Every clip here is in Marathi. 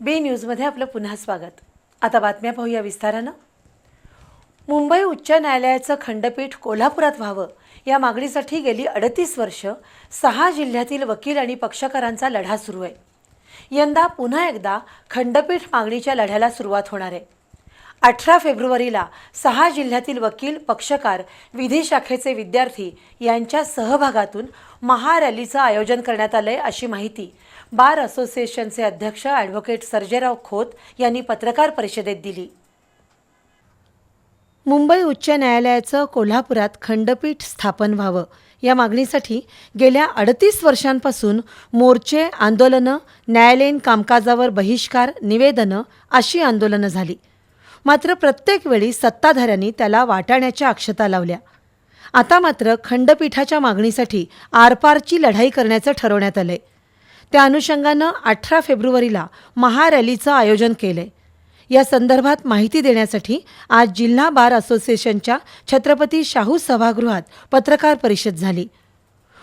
बी न्यूजमध्ये आपलं पुन्हा स्वागत. आता बातम्या पाहूया विस्तारानं. मुंबई उच्च न्यायालयाचं खंडपीठ कोल्हापुरात व्हावं या मागणीसाठी गेली अडतीस वर्ष सहा जिल्ह्यातील वकील आणि पक्षकारांचा लढा सुरू आहे. यंदा पुन्हा एकदा खंडपीठ मागणीच्या लढ्याला सुरुवात होणार आहे. अठरा फेब्रुवारीला सहा जिल्ह्यातील वकील पक्षकार विधी शाखेचे विद्यार्थी यांच्या सहभागातून महारॅलीचं आयोजन करण्यात आलंय अशी माहिती बार असोसिएशनचे अध्यक्ष ॲडव्होकेट सर्जेराव खोत यांनी पत्रकार परिषदेत दिली. मुंबई उच्च न्यायालयाचं कोल्हापुरात खंडपीठ स्थापन व्हावं. या मागणीसाठी गेल्या अडतीस वर्षांपासून मोर्चे आंदोलनं न्यायालयीन कामकाजावर बहिष्कार निवेदनं अशी आंदोलनं झाली. मात्र प्रत्येक वेळी सत्ताधाऱ्यांनी त्याला वाटाण्याच्या अक्षता लावल्या. आता मात्र खंडपीठाच्या मागणीसाठी आरपारची लढाई करण्याचं ठरवण्यात आलंय. त्या अनुषंगानं अठरा फेब्रुवारीला महारॅलीचं आयोजन केलंय. या संदर्भात माहिती देण्यासाठी आज जिल्हा बार असोसिएशनच्या छत्रपती शाहू सभागृहात पत्रकार परिषद झाली.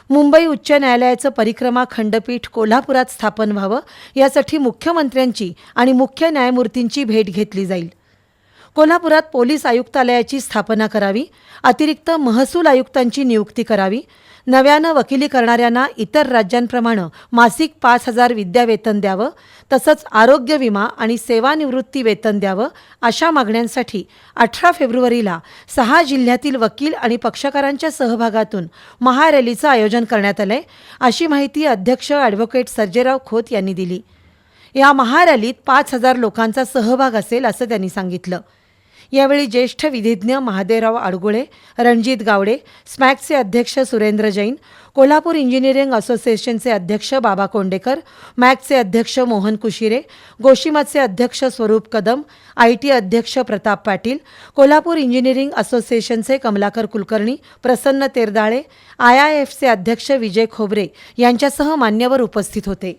मुंबई उच्च न्यायालयाचं परिक्रमा खंडपीठ कोल्हापुरात स्थापन व्हावं यासाठी मुख्यमंत्र्यांची आणि मुख्य न्यायमूर्तींची भेट घेतली जाईल. कोल्हापुरात पोलीस आयुक्तालयाची स्थापना करावी अतिरिक्त महसूल आयुक्तांची नियुक्ती करावी नव्यानं वकिली करणाऱ्यांना इतर राज्यांप्रमाणे मासिक पाच हजार विद्यावेतन द्यावं तसंच आरोग्य विमा आणि सेवानिवृत्ती वेतन द्यावं अशा मागण्यांसाठी अठरा फेब्रुवारीला सहा जिल्ह्यातील वकील आणि पक्षकारांच्या सहभागातून महारॅलीचं आयोजन करण्यात आलंय अशी माहिती अध्यक्ष ॲडव्होकेट सर्जेराव खोत यांनी दिली. या महारॅलीत पाच हजार लोकांचा सहभाग असेल असं त्यांनी सांगितलं. यावेळी ज्येष्ठ विधिज्ञ महादेवराव आडगुळे रणजित गावडे स्मॅकचे अध्यक्ष सुरेंद्र जैन कोल्हापूर इंजिनिअरिंग असोसिएशनचे अध्यक्ष बाबा कोंडेकर मॅकचे अध्यक्ष मोहन कुशिरे गोशिमाचे अध्यक्ष स्वरूप कदम आय टी अध्यक्ष प्रताप पाटील कोल्हापूर इंजिनिअरिंग असोसिएशनचे कमलाकर कुलकर्णी प्रसन्न तेरदाळे आय आय एफचे अध्यक्ष विजय खोबरे यांच्यासह मान्यवर उपस्थित होते.